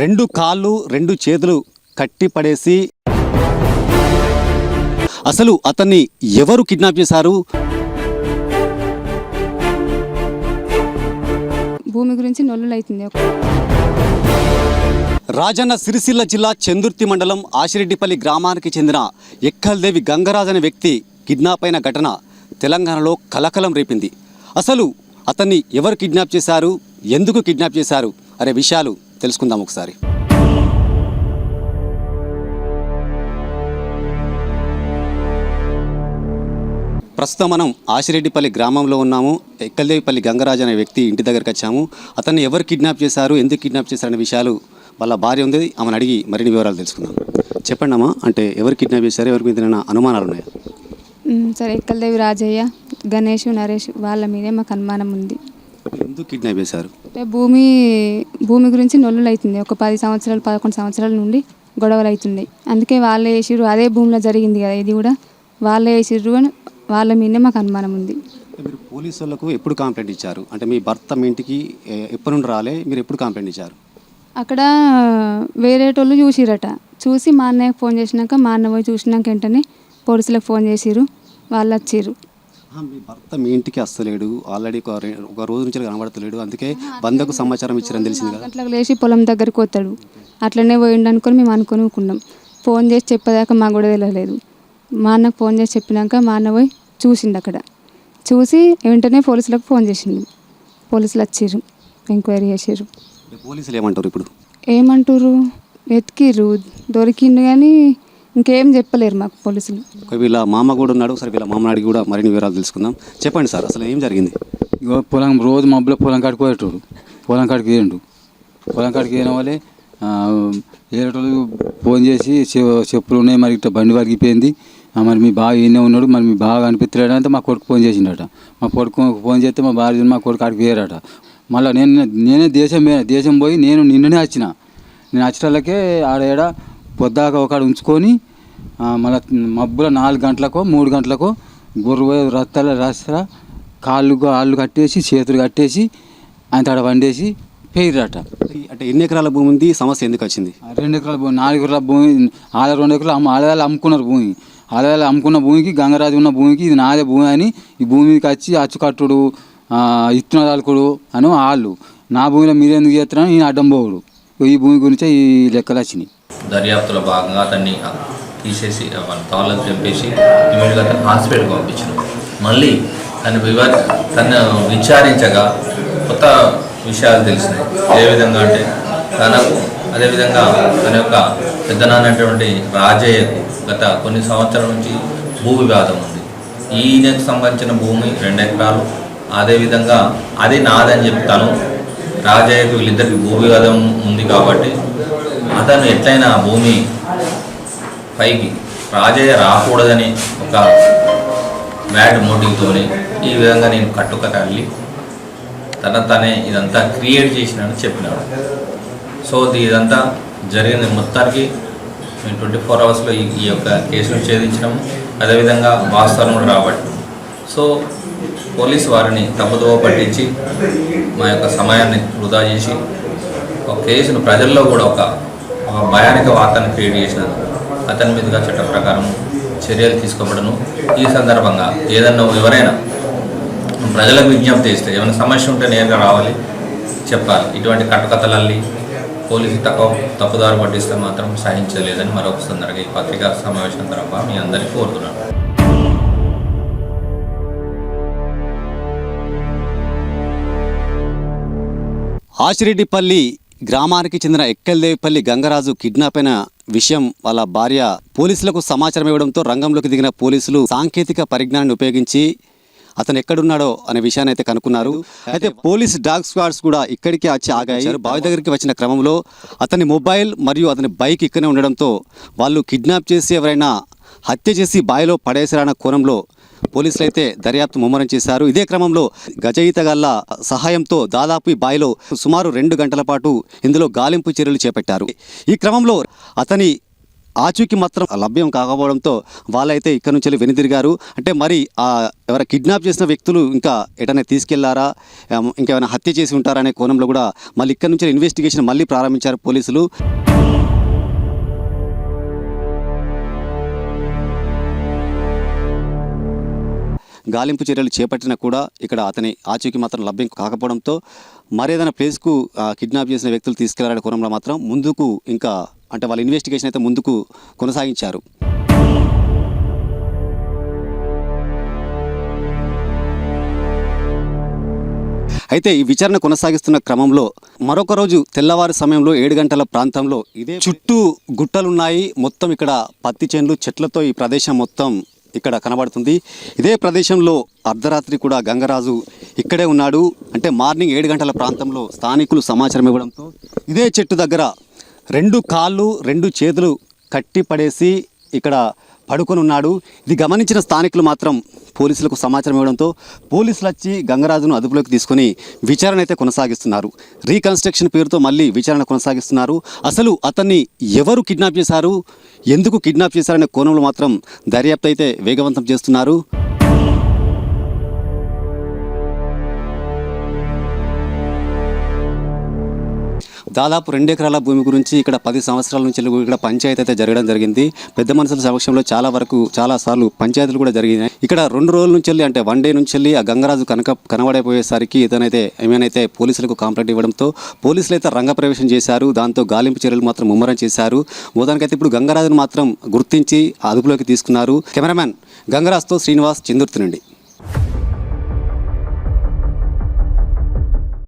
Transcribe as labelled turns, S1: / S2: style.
S1: రెండు కాళ్ళు రెండు చేతులు కట్టి పడేసి అసలు అతన్ని ఎవరు కిడ్నాప్ చేశారు?
S2: భూమి గురించి నొల్లులు అవుతుంది.
S1: రాజన్న సిరిసిల్ల జిల్లా చందుర్తి మండలం ఆశిరెడ్డిపల్లి గ్రామానికి చెందిన ఎక్కల్దేవి గంగరాజ్ అనే వ్యక్తి కిడ్నాప్ అయిన ఘటన తెలంగాణలో కలకలం రేపింది. అసలు అతన్ని ఎవరు కిడ్నాప్ చేశారు? ఎందుకు కిడ్నాప్ చేశారు? అనే విషయాలు తెలుసుకుందాం ఒకసారి. ప్రస్తుతం మనం ఆశిరెడ్డిపల్లి గ్రామంలో ఉన్నాము. ఎక్కల్దేవిపల్లి గంగరాజ్ అనే వ్యక్తి ఇంటి దగ్గరికి వచ్చాము. అతన్ని ఎవరు కిడ్నాప్ చేశారు ఎందుకు కిడ్నాప్ చేశారు అనే విషయాలు వాళ్ళ భార్య ఉంది. ఆమెను అడిగి మరిన్ని వివరాలు తెలుసుకుందాం. చెప్పండి అమ్మా అంటే ఎవరు కిడ్నాప్ చేశారు ఎవరి మీద అనుమానాలు ఉన్నాయా?
S2: సరే ఎక్కలదేవి రాజయ్య గణేష్ నరేష్ వాళ్ళ మీదే మాకు అనుమానం ఉంది.
S1: ఎందుకు కిడ్నాప్ చేశారు?
S2: అంటే భూమి భూమి గురించి నొల్లులు అవుతుంది ఒక పది సంవత్సరాలు పదకొండు సంవత్సరాల నుండి గొడవలు అవుతున్నాయి అందుకే వాళ్ళే వేసిర్రు అదే భూమిలో జరిగింది కదా ఇది కూడా. వాళ్ళే వేసిర్రు అని వాళ్ళ మీదే మాకు అనుమానం ఉంది.
S1: మీరు పోలీసు వాళ్ళకు ఎప్పుడు కంప్లైంట్ ఇచ్చారు? అంటే మీ భర్త మీ ఇంటికి ఎప్పటి నుండి రాలే? మీరు ఎప్పుడు కంప్లైంట్ ఇచ్చారు?
S2: అక్కడ వేరేటోళ్ళు చూసిరట. చూసి మా అన్నయ్యకి ఫోన్ చేసినాక మా అన్న పోయి చూసినాక వెంటనే పోలీసులకు ఫోన్ చేసిర్రు. వాళ్ళు వచ్చిర్రు.
S1: ఆ, మీ భర్త మీ ఇంటికి వస్తలేడు ఆల్రెడీ ఒక రె- ఒక రోజు నుంచి కనబడతలేడు. అందుకే బంధకు సమాచారం ఇచ్చారని తెలిసింది కదా.
S2: గంటలకు లేచి పొలం దగ్గరికి వస్తాడు అట్లనే పోయిండు అనుకొని మేము అనుకొని ఊకున్నాం ఫోన్ చేసి చెప్పేదాకా మాకు కూడా తెలియలేదు మా అన్నకు ఫోన్ చేసి చెప్పినాక మా అన్న పోయి చూసిండు అక్కడ. చూసి వెంటనే పోలీసులకు ఫోన్ చేసిండు. పోలీసులు వచ్చిర్రు ఎంక్వైరీ చేసిర్రు
S1: పోలీసులు ఏమంటారు ఇప్పుడు?
S2: ఏమంటారు వెతికిర్రు దొరికిండు కానీ ఇంకేం చెప్పలేరు మాకు పోలీసులు.
S1: వీళ్ళ మామ కూడా ఉన్నాడు సరే వీళ్ళ మామని అడిగి కూడా మరిన్ని వివరాలు తెలుసుకుందాం. చెప్పండి సార్ అసలు ఏం జరిగింది?
S3: ఇగో పొలం రోజు మబ్బులో పొలం కాడికి పోయేటోడు. పొలం కాడికి వేయండు పొలం కాడికి వేయడం వల్లే ఆ, వేరేటోళ్ళు ఫోన్ చేసి చె- చెప్పులు ఉన్నాయి మరి ఇట్లా బండి వరిగిపోయింది. మరి మీ బాగా ఈయనే ఉన్నాడు మరి మీ బాగా అనిపించలేడు అంటే మా కొడుకు ఫోన్ చేసిండట. మా కొడుకు ఫోన్ చేస్తే మా భార్య మా కొడుకు ఆడికి వేయరట మళ్ళీ నేను నేనే దేశం దేశం పోయి నేను నిన్ననే వచ్చిన. నేను వచ్చేటోళ్ళకే ఆడ ఏడ పొద్దాక ఒకడు ఉంచుకొని మళ్ళీ మబ్బుల నాలుగు గంటలకో మూడు గంటలకో గుర్రు రత్తల రస్త కాళ్ళు కాళ్ళు కట్టేసి చేతులు కట్టేసి ఆయన తడ వండేసి పేర్రట
S1: అంటే ఎన్ని ఎకరాల భూమి ఉంది? సమస్య ఎందుకు వచ్చింది?
S3: రెండు ఎకరాల భూమి నాలుగు ఎకరాల భూమి ఆడ రెండు ఎకరాలు అమ్మ ఆడవాళ్ళు అమ్ముకున్నారు భూమి. ఆడవాళ్ళు అమ్ముకున్న భూమికి గంగరాజు ఉన్న భూమికి ఇది నాదే భూమి అని ఈ భూమికి వచ్చి అచ్చుకట్టుడు ఆ, ఇత్తనాలు అలుకుడు అని వాళ్ళు నా భూమిలో మీరు ఎందుకు చేస్తున్నారని నేను అడ్డం పోవుడు. ఈ భూమి గురించే ఈ లెక్కలు వచ్చినాయి.
S4: దర్యాప్తులో భాగంగా అతన్ని తీసేసి మన తాళ్ళకు చంపేసి ఇమీడియట్గా అతను హాస్పిటల్కి పంపించారు మళ్ళీ తను వివ తను విచారించగా కొత్త విషయాలు తెలిసినాయి. ఏ విధంగా అంటే తనకు అదేవిధంగా తన యొక్క పెద్దనాన్నటువంటి రాజయ్యకు గత కొన్ని సంవత్సరాల నుంచి భూ వివాదం ఉంది. ఈయనకు సంబంధించిన భూమి రెండు ఎకరాలు అదేవిధంగా అది నాదని చెప్తాను రాజయ్యకు వీళ్ళిద్దరికి భూ వివాదం ఉంది కాబట్టి అతను ఎట్లయినా భూమి పైకి రాజయ్య రాకూడదని ఒక బ్యాడ్ మోటివ్తోని ఈ విధంగా నేను కట్టుక తల్లి. తన తనే ఇదంతా క్రియేట్ చేసినాడని చెప్పినాడు. సో ఇదంతా జరిగిన మొత్తానికి మేము ట్వంటీ ఫోర్ అవర్స్లో ఈ ఈ యొక్క కేసును ఛేదించడం అదేవిధంగా వాస్తవం కూడా రాబట్టి. సో పోలీసు వారిని తప్పుదోవ పట్టించి మా యొక్క సమయాన్ని వృధా చేసి ఒక కేసును ప్రజల్లో కూడా ఒక భయానిక వార్తను క్రియేట్ చేసినారు. అతని మీదుగా చట్ట ప్రకారం చర్యలు తీసుకోబడను. ఈ సందర్భంగా ఏదన్నా ఎవరైనా ప్రజలకు విజ్ఞప్తి ఇస్తే ఏమైనా సమస్య ఉంటే నేరుగా రావాలి చెప్పాలి. ఇటువంటి కట్టుకథలల్లి పోలీసు తక్కువ తప్పుదారు పట్టిస్తే మాత్రం సహించలేదని మరొక సందర్భంగా ఈ పత్రికా సమావేశం తర్వాత మీ అందరికీ కోరుతున్నాను.
S1: ఆచిరెడ్డిపల్లి గ్రామానికి చెందిన ఎక్కల్దేవిపల్లి గంగరాజు కిడ్నాప్ అయిన విషయం వాళ్ళ భార్య పోలీసులకు సమాచారం ఇవ్వడంతో రంగంలోకి దిగిన పోలీసులు సాంకేతిక పరిజ్ఞానాన్ని ఉపయోగించి అతను ఎక్కడున్నాడో అనే విషయాన్ని అయితే కనుక్కున్నారు. అయితే పోలీస్ డాగ్ స్క్వాడ్స్ కూడా ఇక్కడికి వచ్చి ఆగాయి. బావి దగ్గరికి వచ్చిన క్రమంలో అతని మొబైల్ మరియు అతని బైక్ ఇక్కడనే ఉండడంతో వాళ్ళు కిడ్నాప్ చేసి ఎవరైనా హత్య చేసి బావిలో పడేసారన్న కోణంలో పోలీసులు అయితే దర్యాప్తు ముమ్మరం చేశారు. ఇదే క్రమంలో గజయిత గల్ల సహాయంతో దాదాపు ఈ సుమారు రెండు గంటల పాటు ఇందులో గాలింపు చర్యలు చేపట్టారు. ఈ క్రమంలో అతని ఆచూకీ మాత్రం లభ్యం కాకపోవడంతో వాళ్ళైతే ఇక్కడ నుంచి వెళ్ళి వెనుదిరిగారు. అంటే మరి ఆ ఎవరైనా కిడ్నాప్ చేసిన వ్యక్తులు ఇంకా ఎటనే తీసుకెళ్ళారా? ఇంకేమైనా హత్య చేసి ఉంటారా అనే కోణంలో కూడా మళ్ళీ ఇక్కడ నుంచి ఇన్వెస్టిగేషన్ మళ్ళీ ప్రారంభించారు పోలీసులు. గాలింపు చర్యలు చేపట్టినా కూడా ఇక్కడ అతని ఆచూకీ మాత్రం లభ్యం కాకపోవడంతో మరేదైనా ప్లేస్కు ఆ, కిడ్నాప్ చేసిన వ్యక్తులు తీసుకెళ్ళాలనే కోణంలో మాత్రం ముందుకు ఇంకా అంటే వాళ్ళ ఇన్వెస్టిగేషన్ అయితే ముందుకు కొనసాగించారు. అయితే ఈ విచారణ కొనసాగిస్తున్న క్రమంలో మరొక రోజు తెల్లవారు సమయంలో ఏడు గంటల ప్రాంతంలో ఇదే చుట్టూ గుట్టలున్నాయి. మొత్తం ఇక్కడ పత్తి చేనులు చెట్లతో ఈ ప్రదేశం మొత్తం ఇక్కడ కనబడుతుంది. ఇదే ప్రదేశంలో అర్ధరాత్రి కూడా గంగరాజు ఇక్కడే ఉన్నాడు. అంటే మార్నింగ్ ఏడు గంటల ప్రాంతంలో స్థానికులు సమాచారం ఇవ్వడంతో ఇదే చెట్టు దగ్గర రెండు కాళ్ళు రెండు చేతులు కట్టి పడేసి ఇక్కడ పడుకొని ఉన్నాడు ఇది గమనించిన స్థానికులు మాత్రం పోలీసులకు సమాచారం ఇవ్వడంతో పోలీసులు వచ్చి గంగరాజును అదుపులోకి తీసుకొని విచారణ అయితే కొనసాగిస్తున్నారు. రీకన్స్ట్రక్షన్ పేరుతో మళ్ళీ విచారణ కొనసాగిస్తున్నారు. అసలు అతన్ని ఎవరు కిడ్నాప్ చేశారు? ఎందుకు కిడ్నాప్ చేశారనే కోణంలో మాత్రం దర్యాప్తు అయితే వేగవంతం చేస్తున్నారు. దాదాపు రెండు ఎకరాల భూమి గురించి ఇక్కడ పది సంవత్సరాల నుంచి ఇక్కడ పంచాయతీ అయితే జరగడం జరిగింది. పెద్ద మనుషుల సమక్షంలో చాలా వరకు చాలా సార్లు పంచాయతీలు కూడా జరిగినాయి. ఇక్కడ రెండు రోజుల నుంచి వెళ్ళి అంటే వన్ డే నుంచి వెళ్ళి ఆ గంగరాజు కనక కనబడైపోయేసరికి ఇతనైతే ఏమైనైతే పోలీసులకు కాంప్లైంట్ ఇవ్వడంతో పోలీసులు అయితే రంగప్రవేశం చేశారు. దాంతో గాలింపు చర్యలు మాత్రం ముమ్మరం చేశారు. మొదటికైతే ఇప్పుడు గంగరాజును మాత్రం గుర్తించి అదుపులోకి తీసుకున్నారు. కెమెరామ్యాన్ గంగరాజ్తో శ్రీనివాస్ చందుర్తి నుండి.